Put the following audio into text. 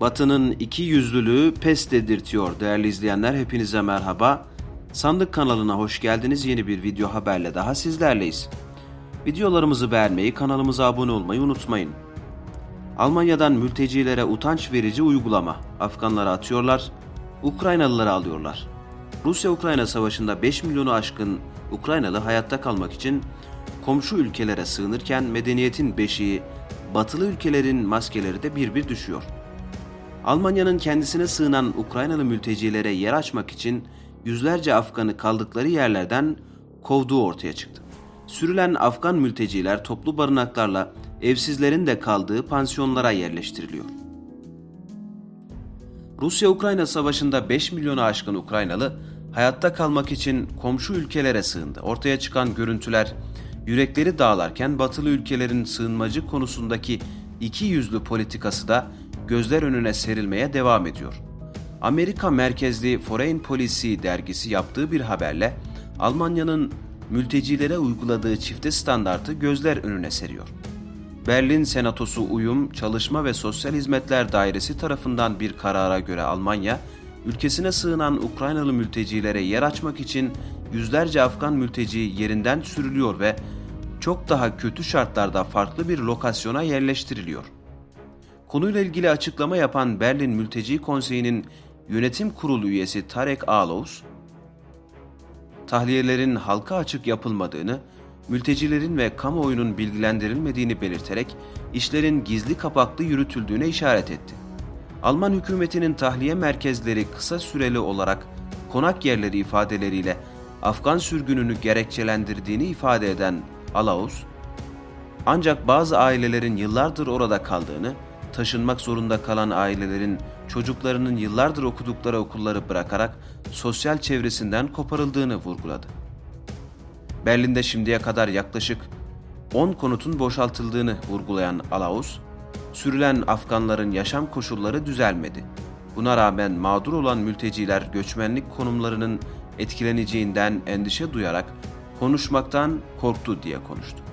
Batı'nın iki yüzlülüğü pes dedirtiyor değerli izleyenler. Hepinize merhaba. Sandık kanalına hoş geldiniz. Yeni bir video haberle daha sizlerleyiz. Videolarımızı beğenmeyi, kanalımıza abone olmayı unutmayın. Almanya'dan mültecilere utanç verici uygulama. Afganları atıyorlar, Ukraynalıları alıyorlar. Rusya-Ukrayna savaşında 5 milyonu aşkın Ukraynalı hayatta kalmak için komşu ülkelere sığınırken medeniyetin beşiği, batılı ülkelerin maskeleri de bir bir düşüyor. Almanya'nın kendisine sığınan Ukraynalı mültecilere yer açmak için yüzlerce Afganı kaldıkları yerlerden kovduğu ortaya çıktı. Sürülen Afgan mülteciler toplu barınaklarla evsizlerin de kaldığı pansiyonlara yerleştiriliyor. Rusya-Ukrayna savaşında 5 milyonu aşkın Ukraynalı hayatta kalmak için komşu ülkelere sığındı. Ortaya çıkan görüntüler yürekleri dağlarken batılı ülkelerin sığınmacı konusundaki iki yüzlü politikası da gözler önüne serilmeye devam ediyor. Amerika merkezli Foreign Policy dergisi yaptığı bir haberle Almanya'nın mültecilere uyguladığı çifte standartı gözler önüne seriyor. Berlin Senatosu Uyum, Çalışma ve Sosyal Hizmetler Dairesi tarafından bir karara göre Almanya, ülkesine sığınan Ukraynalı mültecilere yer açmak için yüzlerce Afgan mülteci yerinden sürülüyor ve çok daha kötü şartlarda farklı bir lokasyona yerleştiriliyor. Konuyla ilgili açıklama yapan Berlin Mülteci Konseyi'nin yönetim kurulu üyesi Tarek Ağlaus, tahliyelerin halka açık yapılmadığını, mültecilerin ve kamuoyunun bilgilendirilmediğini belirterek işlerin gizli kapaklı yürütüldüğüne işaret etti. Alman hükümetinin tahliye merkezleri kısa süreli olarak konak yerleri ifadeleriyle Afgan sürgününü gerekçelendirdiğini ifade eden Alaus, ancak bazı ailelerin yıllardır orada kaldığını, taşınmak zorunda kalan ailelerin çocuklarının yıllardır okudukları okulları bırakarak sosyal çevresinden koparıldığını vurguladı. Berlin'de şimdiye kadar yaklaşık 10 konutun boşaltıldığını vurgulayan Alaus, sürülen Afganların yaşam koşulları düzelmedi. Buna rağmen mağdur olan mülteciler göçmenlik konumlarının etkileneceğinden endişe duyarak konuşmaktan korktu diye konuştu.